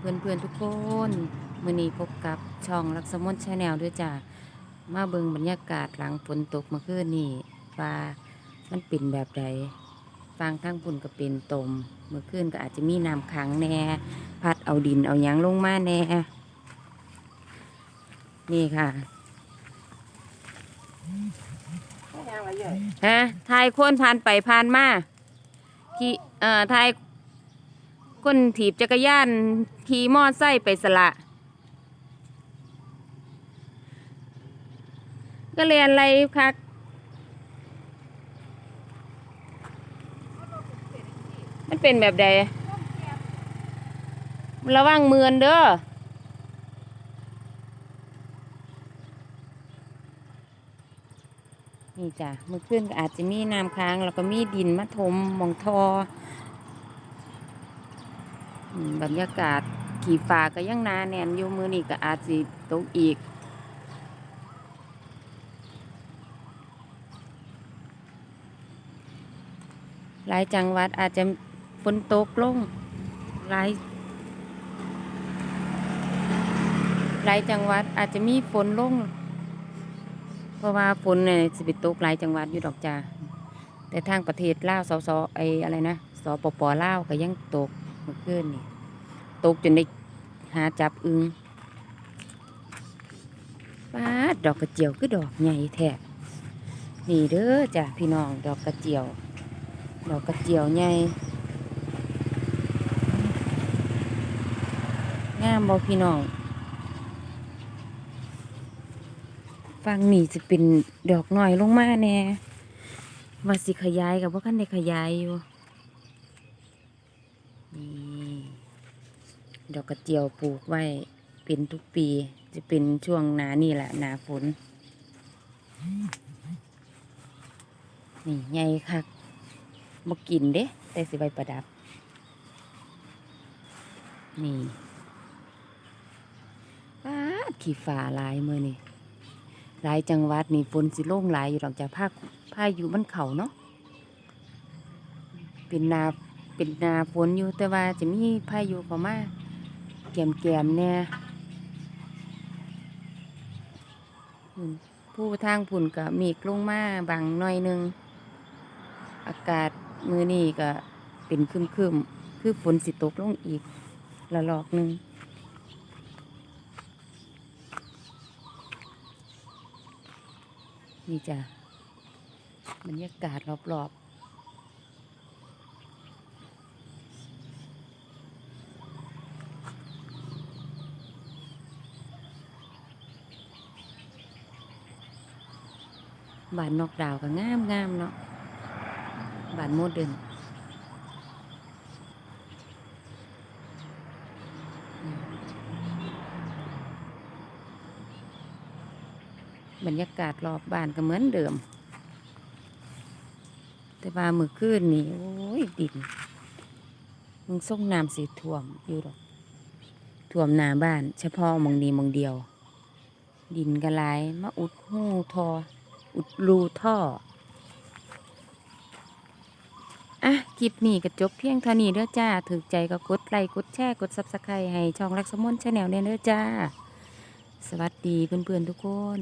เพื่อนเพื่อนๆทุกคนมื่อนี้พบกับช่องลักษมนชาแนลด้วยจ้ามาเบิงบรรยากาศหลังฝนตกเมื่อคืนนี่ว่ามันเป็นแบบใดฟังทั้งปุ่นก็เป็นตม เมื่อคืนก็อาจจะมีน้ำขังแน่ พัดเอาดินเอายังลงมาแน่ นี่ค่ะฮะทายคนผ่านไปผ่านมาขี่เอ่อทาย คนถีบจักรยานขี่มอไซค์ไปสละ ก็เรียนอะไรคักมันเป็นแบบใดระวังเมือนเด้อนี่จ้ะมื่อคืนก็อาจจะมีน้ำค้าง แล้วก็มีดินมาถมมองทอ บรรยากาศขี่ฟ้าก็ยังนาแน่นอยู่มือนี่ก็อาจสิตกอีก หลายจังหวัดอาจจะฝนตกลงหลายหลายจังหวัดอาจจะมีฝนลง เพราะว่าฝนเนี่ยสิไปตกหลายจังหวัดอยู่ดอกจ้าแต่ทางประเทศลาวสสไออะไรนะสปปลาวก็ยังตก เมื่อคืนนี่ตกจนได้หาจับอึงป้าดอกกระเจียวคือดอกใหญ่แท้นี่เด้อจ้ะพี่น้องดอกกระเจียว ดอกกระเจียวใหญ่งามบ่พี่น้องฟังนี่จะเป็นดอกหน่อยลงมาแน่ว่าสิขยายกับว่าขั้นได้ขยายอยู่ นี่ดอกกระเจียวปลูกไว้เป็นทุกปี จะเป็นช่วงหนานี่แหละหนาฝน นี่ใหญ่คักมากินเด้แต่สิใบประดับ นี่ป้าดขี่ฝ่าลายมือนี่หลายจังหวัดนี่ฝนสิโล่งหลายอยู่หลังจากภาคพาคอยุมันเขาเนาะเป็นนา เป็นนาฝนอยู่แต่ว่าจะมีพายุเข้ามาแกมแกมๆเนี่ยผู้ทางผุ่นก็มีกลงมาบางหน่อยหนึง อากาศมือนี่ก็เป็นครึมคือฝนสิตกลงอีกละลอกหนึ่งนี่จ้ะบรรยากาศรอบๆ บ้านนอกดาวก็งามงามเนาะบ้านโมเดิร์นบรรยากาศรอบบ้านก็เหมือนเดิม แต่ว่ามือคืนนี่โอ้ยดินมึงส่งน้ำสีท่วมอยู่ดอกท่วมหน้าบ้าน เฉพาะมองนี้มองเดียว ดินกระลายมาอุดหูทอ อุดรูท่อ อะคลิปนี้ก็จบเพียงเท่านี้เด้อจ้าถือใจก็กดไลค์กดแชร์กดซับสไครต์ให้ช่องรักสมนชาแนลเนี่ยเด้อจ้า สวัสดีเพื่อนๆทุกคน